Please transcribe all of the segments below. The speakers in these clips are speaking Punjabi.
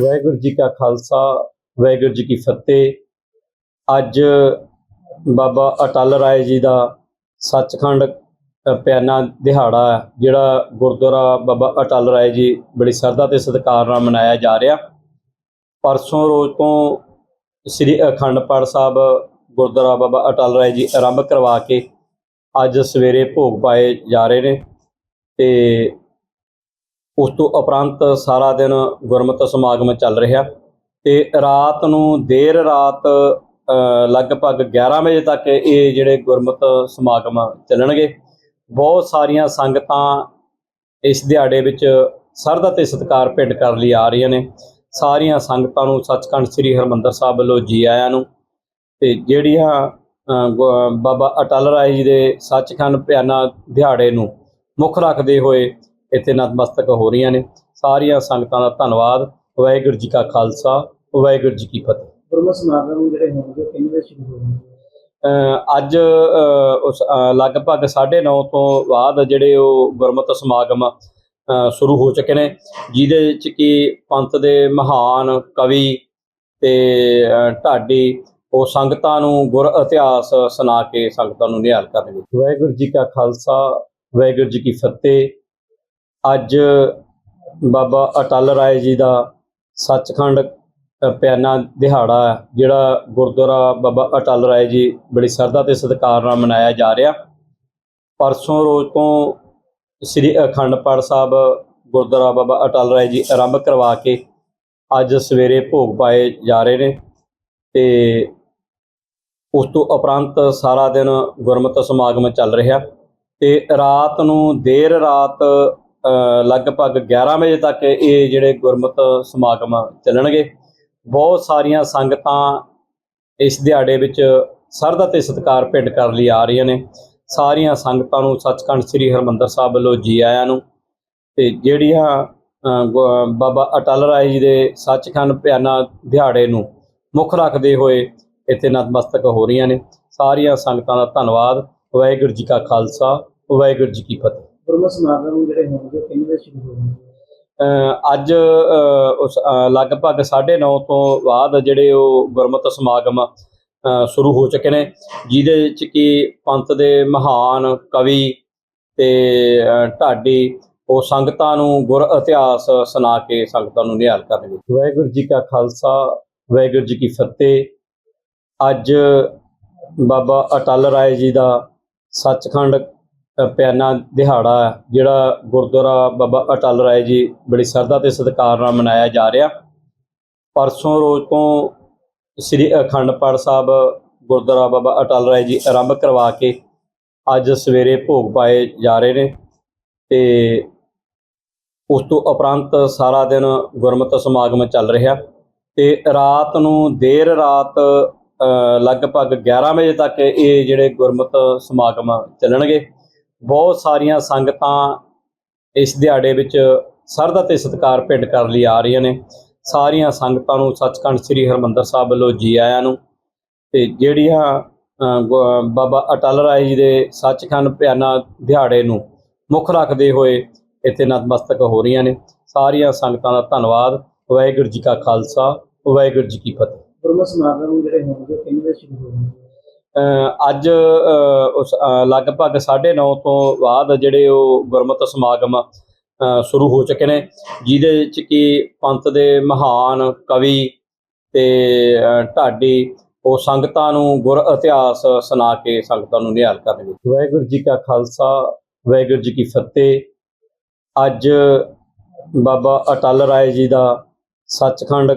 ਵਾਹਿਗੁਰੂ ਜੀ ਕਾ ਖਾਲਸਾ ਵਾਹਿਗੁਰੂ ਜੀ ਕੀ ਫਤਿਹ। ਅੱਜ ਬਾਬਾ ਅਟਲ ਰਾਏ ਜੀ ਦਾ ਸੱਚਖੰਡ ਪਿਆਨਾ ਦਿਹਾੜਾ ਹੈ, ਜਿਹੜਾ ਗੁਰਦੁਆਰਾ ਬਾਬਾ ਅਟਲ ਰਾਏ ਜੀ ਬੜੀ ਸਰਦਾ ਤੇ ਸਤਿਕਾਰ ਨਾਲ ਮਨਾਇਆ ਜਾ ਰਿਹਾ। ਪਰਸੋਂ ਰੋਜ਼ ਤੋਂ ਸ੍ਰੀ ਅਖੰਡ ਪਾਠ ਸਾਹਿਬ ਗੁਰਦੁਆਰਾ ਬਾਬਾ ਅਟਲ ਰਾਏ ਜੀ ਆਰੰਭ ਕਰਵਾ ਕੇ ਅੱਜ ਸਵੇਰੇ ਭੋਗ ਪਾਏ ਜਾ ਰਹੇ ਨੇ ਤੇ ਉਸ ਤੋਂ ਉਪਰੰਤ ਸਾਰਾ ਦਿਨ ਗੁਰਮਤਿ ਸਮਾਗਮ ਚੱਲ ਰਿਹਾ ਤੇ ਰਾਤ ਨੂੰ ਦੇਰ ਰਾਤ ਲਗਭਗ 11 ਵਜੇ ਤੱਕ ਇਹ ਜਿਹੜੇ ਗੁਰਮਤਿ ਸਮਾਗਮ ਚੱਲਣਗੇ। ਬਹੁਤ ਸਾਰੀਆਂ ਸੰਗਤਾਂ ਇਸ ਦਿਹਾੜੇ ਵਿੱਚ ਸਰਦਾ ਤੇ ਸਤਿਕਾਰ ਭੇਟ ਕਰਨ ਲਈ ਆ ਰਹੀਆਂ ਨੇ। ਸਾਰੀਆਂ ਸੰਗਤਾਂ ਨੂੰ ਸੱਚਖੰਡ ਸ੍ਰੀ ਹਰਮੰਦਰ ਸਾਹਿਬ ਵੱਲੋਂ ਜੀ ਆਇਆਂ ਨੂੰ ਤੇ ਜਿਹੜੀਆਂ ਅ, ਬਾਬਾ ਅਟਲ ਰਾਏ ਜੀ ਦੇ ਸੱਚਖੰਡ ਪਿਆਨਾ ਦਿਹਾੜੇ ਨੂੰ ਮੁੱਖ ਰੱਖਦੇ ਹੋਏ ਇੱਥੇ ਨਤਮਸਤਕ ਹੋ ਰਹੀਆਂ ਨੇ। ਸਾਰੀਆਂ ਸੰਗਤਾਂ ਦਾ ਧੰਨਵਾਦ। ਵਾਹਿਗੁਰੂ ਜੀ ਕਾ ਖਾਲਸਾ ਵਾਹਿਗੁਰੂ ਜੀ ਕੀ ਫਤਿਹ। ਗੁਰਮਤਿ ਸਮਾਗਮ ਜਿਹੜੇ ਹੋਣਗੇ ਕਿੰਨੇ ਵਜੇ ਸ਼ੁਰੂ ਹੋਣਗੇ? ਅੱਜ ਉਸ ਲਗਭਗ 9:30 ਤੋਂ ਬਾਅਦ ਜਿਹੜੇ ਉਹ ਗੁਰਮਤਿ ਸਮਾਗਮ ਸ਼ੁਰੂ ਹੋ ਚੁੱਕੇ ਨੇ ਜਿਹਦੇ ਵਿੱਚ ਕਿ ਪੰਥ ਦੇ ਮਹਾਨ ਕਵੀ ਤੇ ਢਾਡੀ ਉਹ ਸੰਗਤਾਂ ਨੂੰ ਗੁਰ ਇਤਿਹਾਸ ਸੁਣਾ ਕੇ ਸੰਗਤਾਂ ਨੂੰ ਨਿਹਾਲ ਕਰਨਗੇ। ਵਾਹਿਗੁਰੂ ਜੀ ਕਾ ਖਾਲਸਾ ਵਾਹਿਗੁਰੂ ਜੀ ਕੀ ਫਤਿਹ। ਅੱਜ ਬਾਬਾ ਅਟਲ ਰਾਏ ਜੀ ਦਾ ਸੱਚਖੰਡ ਪਿਆਨਾ ਦਿਹਾੜਾ ਹੈ, ਜਿਹੜਾ ਗੁਰਦੁਆਰਾ ਬਾਬਾ ਅਟਲ ਰਾਏ ਜੀ ਬੜੀ ਸਰਦਾ ਤੇ ਸਤਿਕਾਰ ਨਾਲ ਮਨਾਇਆ ਜਾ ਰਿਹਾ। ਪਰਸੋਂ ਰੋਜ਼ ਤੋਂ ਸ੍ਰੀ ਅਖੰਡ ਪਾਠ ਸਾਹਿਬ ਗੁਰਦੁਆਰਾ ਬਾਬਾ ਅਟਲ ਰਾਏ ਜੀ ਆਰੰਭ ਕਰਵਾ ਕੇ ਅੱਜ ਸਵੇਰੇ ਭੋਗ ਪਾਏ ਜਾ ਰਹੇ ਨੇ ਤੇ ਉਸ ਤੋਂ ਉਪਰੰਤ ਸਾਰਾ ਦਿਨ ਗੁਰਮਤਿ ਸਮਾਗਮ ਚੱਲ ਰਿਹਾ। ਤੇ ਰਾਤ ਨੂੰ ਦੇਰ ਰਾਤ ਲਗਭਗ 11 ਵਜੇ ਤੱਕ ਇਹ ਜਿਹੜੇ ਗੁਰਮਤਿ ਸਮਾਗਮ ਚੱਲਣਗੇ। ਬਹੁਤ ਸਾਰੀਆਂ ਸੰਗਤਾਂ ਇਸ ਦਿਹਾੜੇ ਵਿੱਚ ਸਰਦਾ ਤੇ ਸਤਿਕਾਰ ਭੇਟ ਕਰਨ ਲਈ ਆ ਰਹੀਆਂ ਨੇ। ਸਾਰੀਆਂ ਸੰਗਤਾਂ ਨੂੰ ਸੱਚਖੰਡ ਸ੍ਰੀ ਹਰਮੰਦਰ ਸਾਹਿਬ ਵੱਲੋਂ ਜੀ ਆਇਆਂ ਨੂੰ ਤੇ ਜਿਹੜੀਆਂ ਅ, ਬਾਬਾ ਅਟਲ ਰਾਏ ਜੀ ਦੇ ਸੱਚਖੰਡ ਪਿਆਨਾ ਦਿਹਾੜੇ ਨੂੰ ਮੁੱਖ ਰੱਖਦੇ ਹੋਏ ਇੱਥੇ ਨਤਮਸਤਕ ਹੋ ਰਹੀਆਂ ਨੇ। ਸਾਰੀਆਂ ਸੰਗਤਾਂ ਦਾ ਧੰਨਵਾਦ। ਵਾਹਿਗੁਰੂ ਜੀ ਕਾ ਖਾਲਸਾ ਵਾਹਿਗੁਰੂ ਜੀ ਕੀ ਫਤਿਹ। ਗੁਰਮਤਿ ਸਮਾਗਮ ਜਿਹੜੇ ਹੋਣਗੇ ਕਿੰਨੇ ਵਜੇ ਸ਼ੁਰੂ ਹੋਣਗੇ? ਅੱਜ ਅ, ਉਸ ਅ, ਲਗਭਗ 9:30 ਤੋਂ ਬਾਅਦ ਜਿਹੜੇ ਉਹ ਗੁਰਮਤਿ ਸਮਾਗਮ ਸ਼ੁਰੂ ਹੋ ਚੁੱਕੇ ਨੇ ਜਿਹਦੇ ਵਿੱਚ ਕਿ ਪੰਥ ਦੇ ਮਹਾਨ ਕਵੀ ਤੇ ਢਾਡੀ ਉਹ ਸੰਗਤਾਂ ਨੂੰ ਗੁਰ ਇਤਿਹਾਸ ਸੁਣਾ ਕੇ ਸੰਗਤਾਂ ਨੂੰ ਨਿਹਾਲ ਕਰਨਗੇ। ਵਾਹਿਗੁਰੂ ਜੀ ਕਾ ਖਾਲਸਾ ਵਾਹਿਗੁਰੂ ਜੀ ਕੀ ਫਤਿਹ। ਅੱਜ ਬਾਬਾ ਅਟਲ ਰਾਏ ਜੀ ਦਾ ਸੱਚਖੰਡ ਪਿਆਨਾ ਦਿਹਾੜਾ ਜਿਹੜਾ ਗੁਰਦੁਆਰਾ ਬਾਬਾ ਅਟਲ ਰਾਏ ਜੀ ਬੜੀ ਸਰਦਾ ਤੇ ਸਤਿਕਾਰ ਨਾਲ ਮਨਾਇਆ ਜਾ ਰਿਹਾ। ਪਰਸੋਂ ਰੋਜ਼ ਤੋਂ ਸ੍ਰੀ ਅਖੰਡ ਪਾਠ ਸਾਹਿਬ ਗੁਰਦੁਆਰਾ ਬਾਬਾ ਅਟਲ ਰਾਏ ਜੀ ਆਰੰਭ ਕਰਵਾ ਕੇ ਅੱਜ ਸਵੇਰੇ ਭੋਗ ਪਾਏ ਜਾ ਰਹੇ ਨੇ ਤੇ ਉਸ ਤੋਂ ਉਪਰੰਤ ਸਾਰਾ ਦਿਨ ਗੁਰਮਤਿ ਸਮਾਗਮ ਚੱਲ ਰਿਹਾ ਤੇ ਰਾਤ ਨੂੰ ਦੇਰ ਰਾਤ ਲਗਭਗ 11 ਵਜੇ ਤੱਕ ਇਹ ਜਿਹੜੇ ਗੁਰਮਤਿ ਸਮਾਗਮ ਚੱਲਣਗੇ। ਬਹੁਤ ਸਾਰੀਆਂ ਸੰਗਤਾਂ ਇਸ ਦਿਹਾੜੇ ਵਿੱਚ ਸਰਦਾ ਤੇ ਸਤਿਕਾਰ ਭੇਟ ਕਰਨ ਲਈ ਆ ਰਹੀਆਂ ਨੇ। ਸਾਰੀਆਂ ਸੰਗਤਾਂ ਨੂੰ ਸੱਚਖੰਡ ਸ੍ਰੀ ਹਰਮੰਦਰ ਸਾਹਿਬ ਵੱਲੋਂ ਜੀ ਆਇਆਂ ਨੂੰ ਤੇ ਜਿਹੜੀਆਂ ਅ, ਬਾਬਾ ਅਟਲ ਰਾਏ ਜੀ ਦੇ ਸੱਚਖੰਡ ਪਿਆਨਾ ਦਿਹਾੜੇ ਨੂੰ ਮੁੱਖ ਰੱਖਦੇ ਹੋਏ ਇੱਥੇ ਨਤਮਸਤਕ ਹੋ ਰਹੀਆਂ ਨੇ। ਸਾਰੀਆਂ ਸੰਗਤਾਂ ਦਾ ਧੰਨਵਾਦ। ਵਾਹਿਗੁਰੂ ਜੀ ਕਾ ਖਾਲਸਾ ਵਾਹਿਗੁਰੂ ਜੀ ਕੀ ਫਤਿਹ। ਗੁਰਮਤਿ ਸਮਾਗਮ ਜਿਹੜੇ ਹੋਣਗੇ ਕਿੰਨੇ ਸ਼ੁਰੂ ਹੋਣਗੇ? ਅੱਜ ਉਸ ਅ, ਲਗਭਗ 9:30 ਤੋਂ ਬਾਅਦ ਜਿਹੜੇ ਉਹ ਗੁਰਮਤਿ ਸਮਾਗਮ ਸ਼ੁਰੂ ਹੋ ਚੁੱਕੇ ਨੇ ਜਿਹਦੇ ਵਿੱਚ ਕਿ ਪੰਥ ਦੇ ਮਹਾਨ ਕਵੀ ਤੇ ਢਾਡੀ ਉਹ ਸੰਗਤਾਂ ਨੂੰ ਗੁਰ ਇਤਿਹਾਸ ਸੁਣਾ ਕੇ ਸੰਗਤਾਂ ਨੂੰ ਨਿਹਾਲ ਕਰਨਗੇ। ਵਾਹਿਗੁਰੂ ਜੀ ਕਾ ਖਾਲਸਾ ਵਾਹਿਗੁਰੂ ਜੀ ਕੀ ਫਤਿਹ। ਅੱਜ ਬਾਬਾ ਅਟਲ ਰਾਏ ਜੀ ਦਾ ਸੱਚਖੰਡ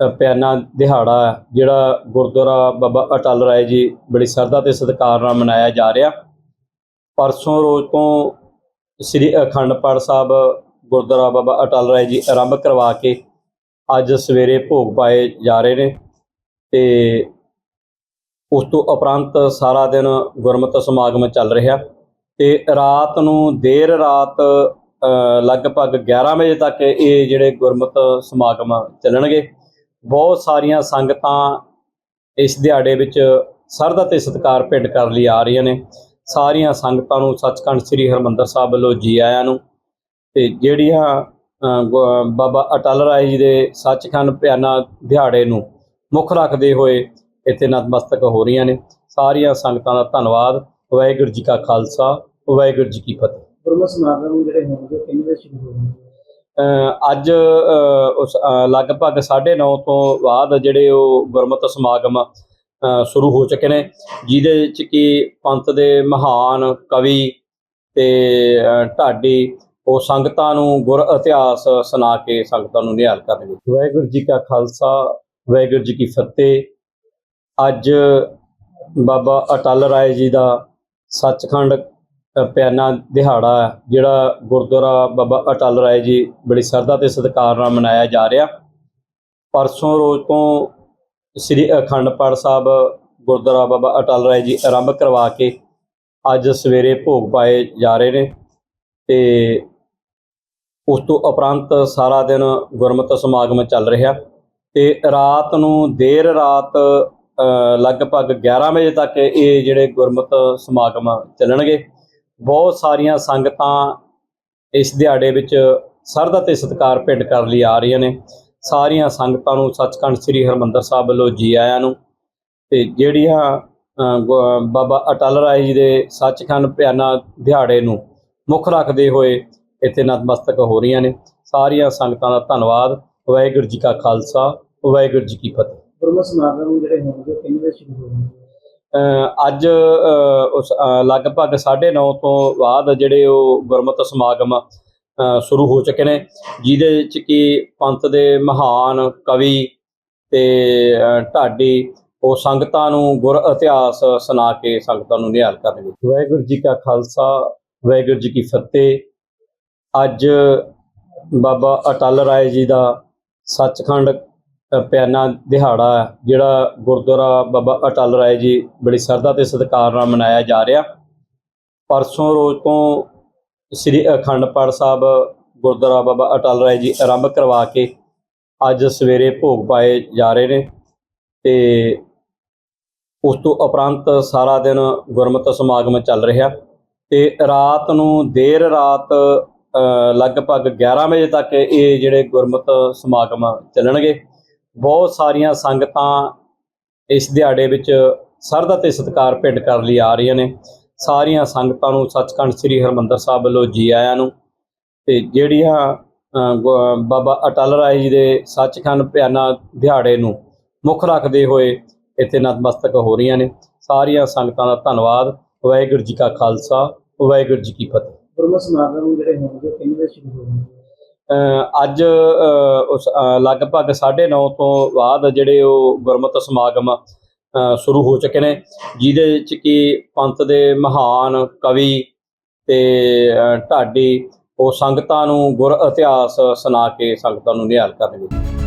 ਪਿਆਨਾ ਦਿਹਾੜਾ ਜਿਹੜਾ ਗੁਰਦੁਆਰਾ ਬਾਬਾ ਅਟਲ ਰਾਏ ਜੀ ਬੜੀ ਸਰਦਾ ਤੇ ਸਤਿਕਾਰ ਨਾਲ ਮਨਾਇਆ ਜਾ ਰਿਹਾ। ਪਰਸੋਂ ਰੋਜ਼ ਤੋਂ ਸ੍ਰੀ ਅਖੰਡ ਪਾਠ ਸਾਹਿਬ ਗੁਰਦੁਆਰਾ ਬਾਬਾ ਅਟਲ ਰਾਏ ਜੀ ਆਰੰਭ ਕਰਵਾ ਕੇ ਅੱਜ ਸਵੇਰੇ ਭੋਗ ਪਾਏ ਜਾ ਰਹੇ ਨੇ ਤੇ ਉਸ ਤੋਂ ਉਪਰੰਤ ਸਾਰਾ ਦਿਨ ਗੁਰਮਤਿ ਸਮਾਗਮ ਚੱਲ ਰਿਹਾ ਤੇ ਰਾਤ ਨੂੰ ਦੇਰ ਰਾਤ ਲਗਭਗ 11 ਵਜੇ ਤੱਕ ਇਹ ਜਿਹੜੇ ਗੁਰਮਤਿ ਸਮਾਗਮ ਚੱਲਣਗੇ। ਬਹੁਤ ਸਾਰੀਆਂ ਸੰਗਤਾਂ ਇਸ ਦਿਹਾੜੇ ਵਿੱਚ ਸਰਦਾ ਤੇ ਸਤਿਕਾਰ ਭੇਟ ਕਰਨ ਲਈ ਆ ਰਹੀਆਂ ਨੇ। ਸਾਰੀਆਂ ਸੰਗਤਾਂ ਨੂੰ ਸੱਚਖੰਡ ਸ੍ਰੀ ਹਰਮੰਦਰ ਸਾਹਿਬ ਵੱਲੋਂ ਜੀ ਆਇਆਂ ਨੂੰ ਤੇ ਜਿਹੜੀਆਂ ਅ, ਬਾਬਾ ਅਟਲ ਰਾਏ ਜੀ ਦੇ ਸੱਚਖੰਡ ਪਿਆਨਾ ਦਿਹਾੜੇ ਨੂੰ ਮੁੱਖ ਰੱਖਦੇ ਹੋਏ ਇੱਥੇ ਨਤਮਸਤਕ ਹੋ ਰਹੀਆਂ ਨੇ। ਸਾਰੀਆਂ ਸੰਗਤਾਂ ਦਾ ਧੰਨਵਾਦ। ਵਾਹਿਗੁਰੂ ਜੀ ਕਾ ਖਾਲਸਾ ਵਾਹਿਗੁਰੂ ਜੀ ਕੀ ਫਤਿਹ। ਗੁਰਮਤਿ ਸਮਾਗਮ ਜਿਹੜੇ ਹੋਣਗੇ ਕਿੰਨੇ ਸ਼ੁਰੂ ਹੋਣਗੇ? ਅੱਜ ਅ, ਉਸ ਅ, ਲਗਭਗ 9:30 ਤੋਂ ਬਾਅਦ ਜਿਹੜੇ ਉਹ ਗੁਰਮਤਿ ਸਮਾਗਮ ਸ਼ੁਰੂ ਹੋ ਚੁੱਕੇ ਨੇ ਜਿਹਦੇ ਵਿੱਚ ਕਿ ਪੰਥ ਦੇ ਮਹਾਨ ਕਵੀ ਤੇ ਢਾਡੀ ਉਹ ਸੰਗਤਾਂ ਨੂੰ ਗੁਰ ਇਤਿਹਾਸ ਸੁਣਾ ਕੇ ਸੰਗਤਾਂ ਨੂੰ ਨਿਹਾਲ ਕਰਨਗੇ। ਵਾਹਿਗੁਰੂ ਜੀ ਕਾ ਖਾਲਸਾ ਵਾਹਿਗੁਰੂ ਜੀ ਕੀ ਫਤਿਹ। ਅੱਜ ਬਾਬਾ ਅਟਲ ਰਾਏ ਜੀ ਦਾ ਸੱਚਖੰਡ ਪਿਆਨਾ ਦਿਹਾੜਾ ਜਿਹੜਾ ਗੁਰਦੁਆਰਾ ਬਾਬਾ ਅਟਲ ਰਾਏ ਜੀ ਬੜੀ ਸਰਦਾ ਤੇ ਸਤਿਕਾਰ ਨਾਲ ਮਨਾਇਆ ਜਾ ਰਿਹਾ। ਪਰਸੋਂ ਰੋਜ਼ ਤੋਂ ਸ੍ਰੀ ਅਖੰਡ ਪਾਠ ਸਾਹਿਬ ਗੁਰਦੁਆਰਾ ਬਾਬਾ ਅਟਲ ਰਾਏ ਜੀ ਆਰੰਭ ਕਰਵਾ ਕੇ ਅੱਜ ਸਵੇਰੇ ਭੋਗ ਪਾਏ ਜਾ ਰਹੇ ਨੇ ਤੇ ਉਸ ਤੋਂ ਉਪਰੰਤ ਸਾਰਾ ਦਿਨ ਗੁਰਮਤਿ ਸਮਾਗਮ ਚੱਲ ਰਿਹਾ ਤੇ ਰਾਤ ਨੂੰ ਦੇਰ ਰਾਤ ਲਗਭਗ 11 ਵਜੇ ਤੱਕ ਇਹ ਜਿਹੜੇ ਗੁਰਮਤਿ ਸਮਾਗਮ ਚੱਲਣਗੇ। ਬਹੁਤ ਸਾਰੀਆਂ ਸੰਗਤਾਂ ਇਸ ਦਿਹਾੜੇ ਵਿੱਚ ਸਰਦਾ ਤੇ ਸਤਿਕਾਰ ਭੇਟ ਕਰਨ ਲਈ ਆ ਰਹੀਆਂ ਨੇ। ਸਾਰੀਆਂ ਸੰਗਤਾਂ ਨੂੰ ਸੱਚਖੰਡ ਸ੍ਰੀ ਹਰਮੰਦਰ ਸਾਹਿਬ ਵੱਲੋਂ ਜੀ ਆਇਆਂ ਨੂੰ ਤੇ ਜਿਹੜੀਆਂ ਅ, ਬਾਬਾ ਅਟਲ ਰਾਏ ਜੀ ਦੇ ਸੱਚਖੰਡ ਪਿਆਨਾ ਦਿਹਾੜੇ ਨੂੰ ਮੁੱਖ ਰੱਖਦੇ ਹੋਏ ਇੱਥੇ ਨਤਮਸਤਕ ਹੋ ਰਹੀਆਂ ਨੇ। ਸਾਰੀਆਂ ਸੰਗਤਾਂ ਦਾ ਧੰਨਵਾਦ। ਵਾਹਿਗੁਰੂ ਜੀ ਕਾ ਖਾਲਸਾ ਵਾਹਿਗੁਰੂ ਜੀ ਕੀ ਫਤਿਹ। ਗੁਰਮਤਿ ਸਮਾਗਮ ਜਿਹੜੇ ਹੋਣਗੇ ਕਿੰਨੇ ਵਜੇ ਸ਼ੁਰੂ ਹੋਣਗੇ। ਅੱਜ ਅ, ਉਸ ਅ, ਲਗਭਗ 9:30 ਤੋਂ ਬਾਅਦ ਜਿਹੜੇ ਉਹ ਗੁਰਮਤਿ ਸਮਾਗਮ ਸ਼ੁਰੂ ਹੋ ਚੁੱਕੇ ਨੇ ਜਿਹਦੇ ਵਿੱਚ ਕਿ ਪੰਥ ਦੇ ਮਹਾਨ ਕਵੀ ਤੇ ਢਾਡੀ ਉਹ ਸੰਗਤਾਂ ਨੂੰ ਗੁਰ ਇਤਿਹਾਸ ਸੁਣਾ ਕੇ ਸੰਗਤਾਂ ਨੂੰ ਨਿਹਾਲ ਕਰਨਗੇ। ਵਾਹਿਗੁਰੂ ਜੀ ਕਾ ਖਾਲਸਾ ਵਾਹਿਗੁਰੂ ਜੀ ਕੀ ਫਤਿਹ। ਅੱਜ ਬਾਬਾ ਅਟਲ ਰਾਏ ਜੀ ਦਾ ਸੱਚਖੰਡ ਪਿਆਨਾ ਦਿਹਾੜਾ ਜਿਹੜਾ ਗੁਰਦੁਆਰਾ ਬਾਬਾ ਅਟਲ ਰਾਏ ਜੀ ਬੜੀ ਸਰਦਾ ਤੇ ਸਤਿਕਾਰ ਨਾਲ ਮਨਾਇਆ ਜਾ ਰਿਹਾ। ਪਰਸੋਂ ਰੋਜ਼ ਤੋਂ ਸ੍ਰੀ ਅਖੰਡ ਪਾਠ ਸਾਹਿਬ ਗੁਰਦੁਆਰਾ ਬਾਬਾ ਅਟਲ ਰਾਏ ਜੀ ਆਰੰਭ ਕਰਵਾ ਕੇ ਅੱਜ ਸਵੇਰੇ ਭੋਗ ਪਾਏ ਜਾ ਰਹੇ ਨੇ ਤੇ ਉਸ ਤੋਂ ਉਪਰੰਤ ਸਾਰਾ ਦਿਨ ਗੁਰਮਤਿ ਸਮਾਗਮ ਚੱਲ ਰਿਹਾ ਤੇ ਰਾਤ ਨੂੰ ਦੇਰ ਰਾਤ ਲਗਭਗ 11 ਵਜੇ ਤੱਕ ਇਹ ਜਿਹੜੇ ਗੁਰਮਤਿ ਸਮਾਗਮ ਚੱਲਣਗੇ। ਬਹੁਤ ਸਾਰੀਆਂ ਸੰਗਤਾਂ ਇਸ ਦਿਹਾੜੇ ਵਿੱਚ ਸਰਦਾ ਤੇ ਸਤਿਕਾਰ ਭੇਟ ਕਰਨ ਲਈ ਆ ਰਹੀਆਂ ਨੇ। ਸਾਰੀਆਂ ਸੰਗਤਾਂ ਨੂੰ ਸੱਚਖੰਡ ਸ੍ਰੀ ਹਰਮੰਦਰ ਸਾਹਿਬ ਵੱਲੋਂ ਜੀ ਆਇਆਂ ਨੂੰ ਤੇ ਜਿਹੜੀਆਂ ਅ, ਬਾਬਾ ਅਟਲ ਰਾਏ ਜੀ ਦੇ ਸੱਚਖੰਡ ਪਿਆਨਾ ਦਿਹਾੜੇ ਨੂੰ ਮੁੱਖ ਰੱਖਦੇ ਹੋਏ ਇੱਥੇ ਨਤਮਸਤਕ ਹੋ ਰਹੀਆਂ ਨੇ। ਸਾਰੀਆਂ ਸੰਗਤਾਂ ਦਾ ਧੰਨਵਾਦ। ਵਾਹਿਗੁਰੂ ਜੀ ਕਾ ਖਾਲਸਾ ਵਾਹਿਗੁਰੂ ਜੀ ਕੀ ਫਤਿਹ। ਗੁਰਮਤਿ ਸਮਾਗਮ ਜਿਹੜੇ ਹੋਣਗੇ ਕਿੰਨੇ ਵਜੇ ਸ਼ੁਰੂ ਹੋਣਗੇ? ਅੱਜ ਅ, ਉਸ ਅ, ਲਗਭਗ 9:30 ਤੋਂ ਬਾਅਦ ਜਿਹੜੇ ਉਹ ਗੁਰਮਤਿ ਸਮਾਗਮ ਸ਼ੁਰੂ ਹੋ ਚੁੱਕੇ ਨੇ ਜਿਹਦੇ ਚ ਕਿ ਪੰਥ ਦੇ ਮਹਾਨ ਕਵੀ ਤੇ ਢਾਡੀ ਉਹ ਸੰਗਤਾਂ ਨੂੰ ਗੁਰ ਇਤਿਹਾਸ ਸੁਣਾ ਕੇ ਸੰਗਤਾਂ ਨੂੰ ਨਿਹਾਲ ਕਰਨਗੇ।